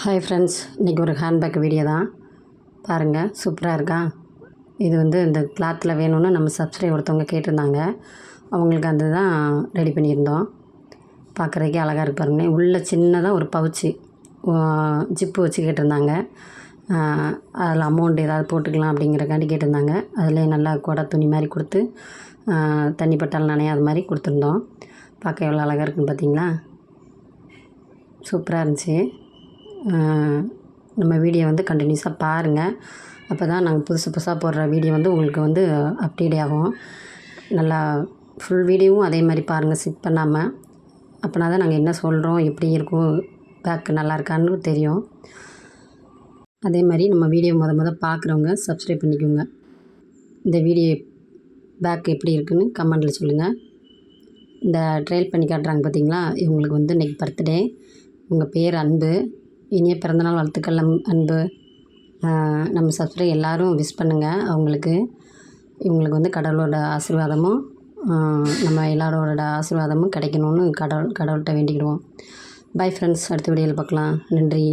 Hi friends இன்றைக்கி ஒரு handbag video தான். பாருங்கள் சூப்பராக இருக்கா? இது வந்து இந்த கிளாத்தில் வேணும்னு நம்ம சப்ஸ்கிரைப் ஒருத்தவங்க கேட்டிருந்தாங்க. அவங்களுக்கு அந்த தான் ரெடி பண்ணியிருந்தோம். பார்க்குறதுக்கே அழகாக இருக்கு பாருங்களேன் உள்ளே சின்னதாக ஒரு பவுச்சு ஜிப்பு வச்சு கேட்டிருந்தாங்க. அதில் அமௌண்ட் ஏதாவது போட்டுக்கலாம் அப்படிங்கிறக்காண்டி கேட்டிருந்தாங்க. அதிலே நல்லா கொடை துணி மாதிரி கொடுத்து தண்ணி பட்டால் நனையாத மாதிரி கொடுத்துருந்தோம். பார்க்க எவ்வளோ அழகாக இருக்குன்னு பார்த்தீங்களா சூப்பராக இருந்துச்சு. நம்ம வீடியோ வந்து கண்டினியூஸாக பாருங்கள் அப்போ தான் நாங்கள் புதுசு புதுசாக போடுற வீடியோ வந்து உங்களுக்கு வந்து அப்டேட் ஆகும். நல்லா ஃபுல் வீடியோவும் அதே மாதிரி பாருங்கள் ஸ்கிப் பண்ணாமல் அப்போனா தான் நாங்கள் என்ன சொல்கிறோம் எப்படி இருக்கும் பேக்கு நல்லா இருக்கான்னு தெரியும். அதே மாதிரி நம்ம வீடியோ முத முத பார்க்குறவங்க சப்ஸ்கிரைப் பண்ணிக்கோங்க. இந்த வீடியோ பேக் எப்படி இருக்குன்னு கமெண்டில் சொல்லுங்கள் இந்த ட்ரையல் பண்ணி காட்டுறாங்க பார்த்தீங்களா இவங்களுக்கு வந்து இன்றைக்கி பர்த்டே உங்கள் பேர் அன்பு இனிய பிறந்தநாள் வாழ்த்துக்கள் அம் அன்பு. நம்ம சப்ஸ்கிரைப் எல்லாரும் விஷ் பண்ணுங்கள் அவங்களுக்கு இவங்களுக்கு வந்து கடவுளோட ஆசீர்வாதமும் நம்ம எல்லாரோட ஆசீர்வாதமும் கிடைக்கணும்னு கடவுள் கடவுள்கிட்ட வேண்டிக்கிடுவோம். பை ஃப்ரெண்ட்ஸ் அடுத்த வீடியோவில் பார்க்கலாம். நன்றி.